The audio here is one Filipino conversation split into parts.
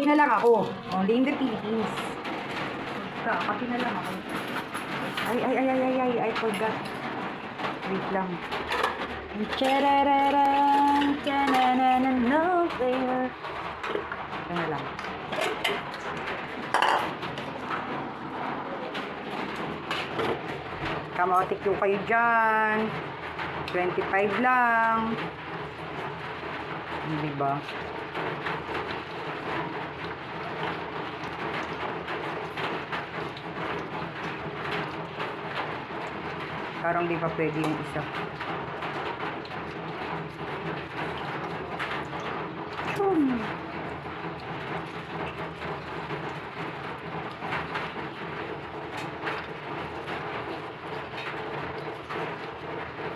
Kapi na lang ako. Only in the Philippines. Ka, kapi na lang ako. Ay, ay, ay, ay, ay, ay, I forgot. Wait lang. Charararang, chanananan, no fair. Ito na lang. Kamotik yung kayo dyan. 25 lang. Hindi ba? Parang di pa pwede yung isa. Chum.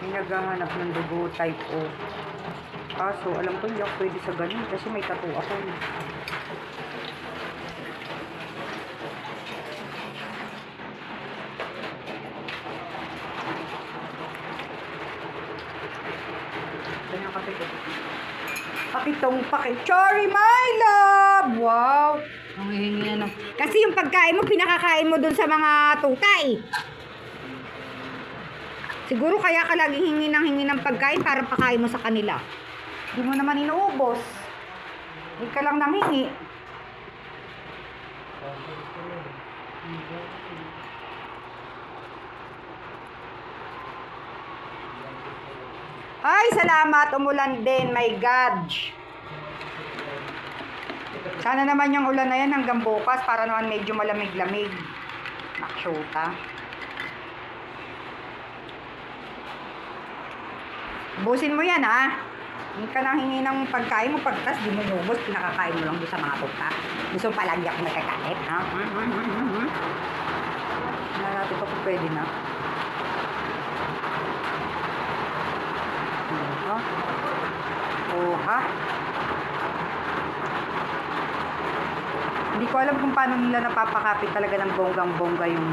May naghahanap ng dugo type O. Kaso, alam ko hindi ako pwede sa ganun kasi may tattoo ako. eh. Ganyan kasi ko. Pakitong pakit. Sorry, my love! Wow! Ang hihingi na. Kasi yung pagkain mo, pinakakain mo dun sa mga tuta eh. Siguro kaya ka laging hingi ng hingi ng pagkain para pakain mo sa kanila. Hindi mo naman inuubos. Hindi ka lang nang hingi. Ay, salamat. Umulan din. My God. Sana naman yung ulan na yan hanggang bukas para naman medyo malamig-lamig. Naksyuta. Busin mo yan, ha? Hindi ka nang hingi ng pagkain mo pagkas di mo lubos, pinakakain mo lang doon sa mga tuta. Gusto mo palagi ako nagkakalit, ha? Wala natin ito kung pwede na. Oha. Oha. Hindi ko alam kung paano nila napapakapit talaga ng bonggang-bongga yung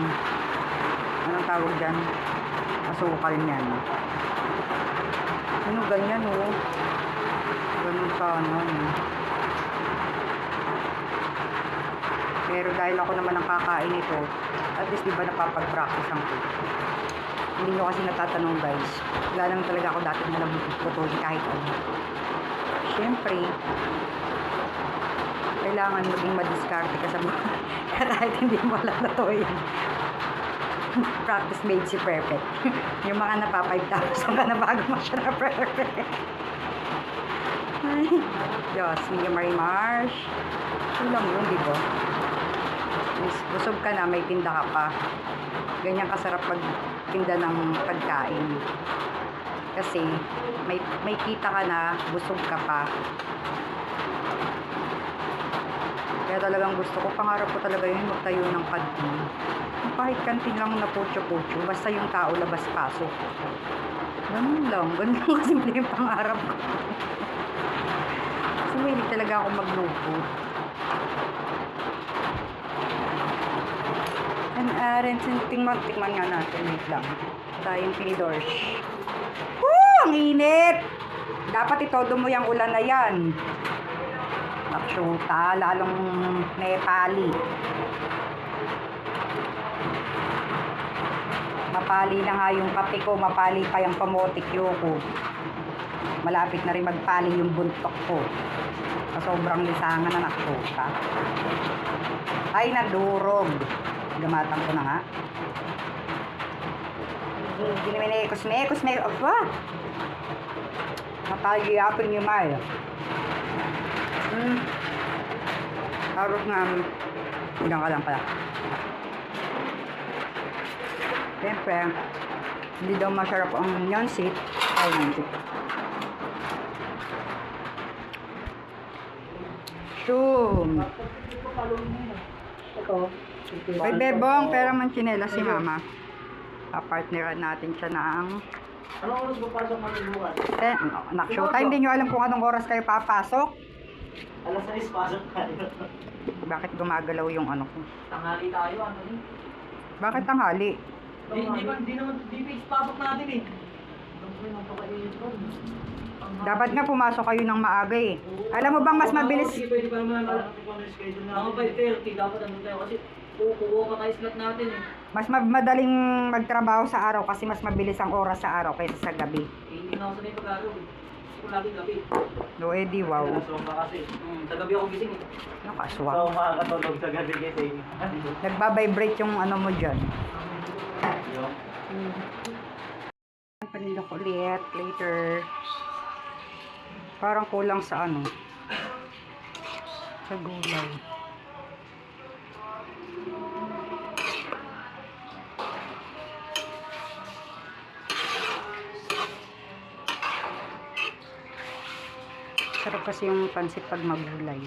anong tawag dyan? Asukal niyan. Ano ganyan oh. Ganun sana eh. Pero dahil ako naman ang kakain ito, at least di ba napapag-practice ang ko. Hindi nyo kasi natatanong guys. Wala naman talaga ako dati malambot putulin kahit ano. Siyempre, kailangan maging madiskarte ka sa buhay. kahit hindi mo alam na to yun. Practice made si perfect. yung mga napa 5,000 ka na bago mo siya na perfect. Diyos, Mia Marie Marsh. Ito lang yun, di ba? Busog ka na, may tinda ka pa. Ganyan kasarap pag tinda ng pagkain. Kasi, may, may kita ka na, busog ka pa. Kaya talagang gusto ko, pangarap ko talaga yun, magtayo ng kantin. Kahit kantin lang na pocho-pocho, basta yung tao labas-pasok. Ganun lang, ganun lang kasimple yung pangarap ko. Kasi mahilig talaga ako magluto. Uh, rin, tingman, tingman nga natin, wait lang. Tayong pinidors. Woo! Ang init! Dapat itodo mo yung ulan na yan. Naksyuta, lalong Nepali. Mapali na nga yung kape ko, mapali pa yung pamotik ko. Malapit na rin magpali yung buntok ko. Sobrang lisangan na naksyuta. Ay, nadurog. Gamatan ko na nga. Eh, kusme, kusme, aba! Mapagiyapin yung mayo. Hmm. Harap nga. Hanggang ka lang pala. Siyempre, hindi daw masarap ang onion seed. Ay, hindi. Shoom. Ay, bebong, pera man chinela si mama. Papartneran natin siya ng... Anong oras ba pasok mo bukas? Eh, nak-showtime. Hindi nyo alam kung anong oras kayo papasok. Alas 6 pasok tayo. Bakit gumagalaw yung ano ko? Tanghali tayo, Anthony. Bakit tanghali? Di, di, ba, di naman, di fix pasok natin eh. Ano? Dapat nga pumasok kayo ng maaga eh. Alam mo bang mas mabilis? Naman Ano ano natin? 5.30, dapat andun tayo kasi kukuha pa tayo slot natin eh. Mas ma- madaling magtrabaho sa araw kasi mas mabilis ang oras sa araw kaysa sa gabi. Eh, Hindi na ako sanay pag-araw eh. Gusto ko gabi. No, edi wow. Nasumba kasi. Hmm, sa gabi ako gising eh. Nakaswak. So, makakatulog sa gabi kasi. Nagbabibrate yung ano mo dyan. Yung Panindok ulit later. Parang kulang sa ano. Sa gulay. Sarap kasi yung pansit pag magulay.